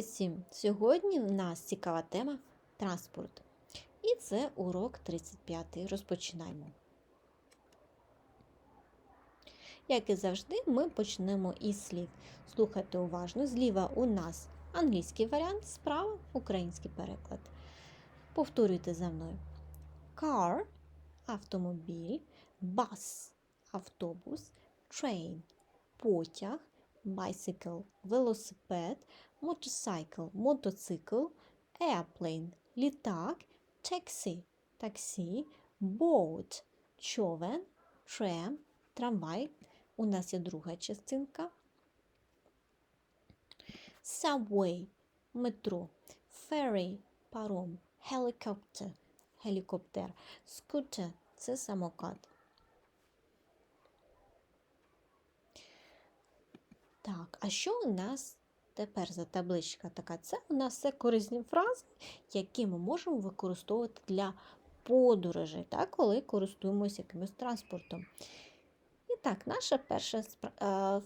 Всім! Сьогодні в нас цікава тема транспорт. І це урок 35. Розпочинаємо. Як і завжди, ми почнемо із слів. Слухайте уважно. Зліва у нас англійський варіант, справа український переклад. Повторюйте за мною. Car автомобіль, bus автобус, train потяг, bicycle велосипед, motorcycle мотоцикл, airplane літак, taxi таксі, boat човен, tram трамвай. У нас є друга частинка. Subway метро, ferry паром, helicopter гелікоптер, scooter це самокат. Так, а що у нас тепер за табличка така? Це у нас все корисні фрази, які ми можемо використовувати для подорожей, так, коли користуємося якимось транспортом. І так, наша перша е,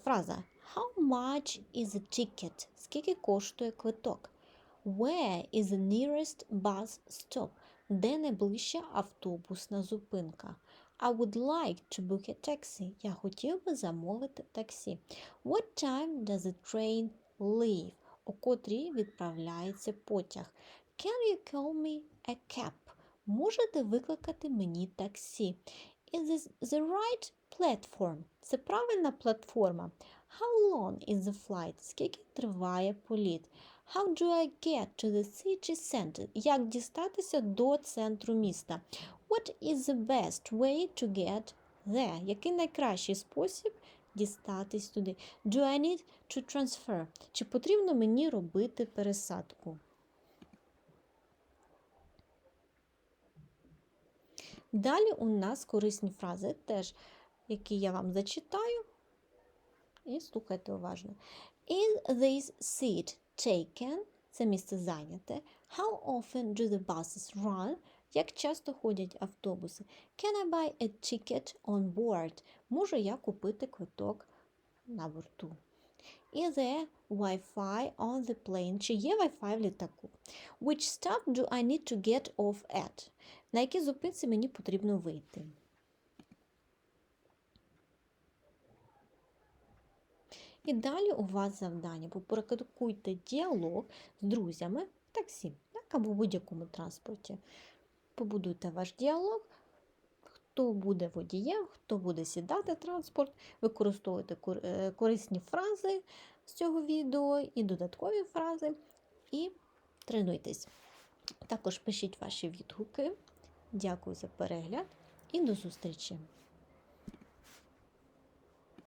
фраза. How much is a ticket? Скільки коштує квиток? Where is the nearest bus stop? Де найближча автобусна зупинка? I would like to book a taxi. Я хотів би замовити таксі. What time does the train leave? О котрій відправляється потяг. Can you call me a cab? Можете викликати мені таксі? Is this the right platform? Це правильна платформа. How long is the flight? Скільки триває політ? How do I get to the city center? Як дістатися до центру міста? What is the best way to get there? Який найкращий спосіб дістатись туди? Do I need to transfer? Чи потрібно мені робити пересадку? Далі у нас корисні фрази, теж, які я вам зачитаю. І слухайте уважно. Is this seat taken? Це місце зайняте. How often do the buses run? Як часто ходять автобуси? Can I buy a ticket on board? Можу я купити квиток на борту? Is there Wi-Fi on the plane? Чи є Wi-Fi в літаку? Which stop do I need to get off at? На якій зупинці мені потрібно вийти? І далі у вас завдання. Попрактикуйте діалог з друзями в таксі, так, або в будь-якому транспорті. Побудуйте ваш діалог, хто буде водієм, хто буде сідати транспорт, використовуйте корисні фрази з цього відео і додаткові фрази, і тренуйтесь. Також пишіть ваші відгуки. Дякую за перегляд і до зустрічі!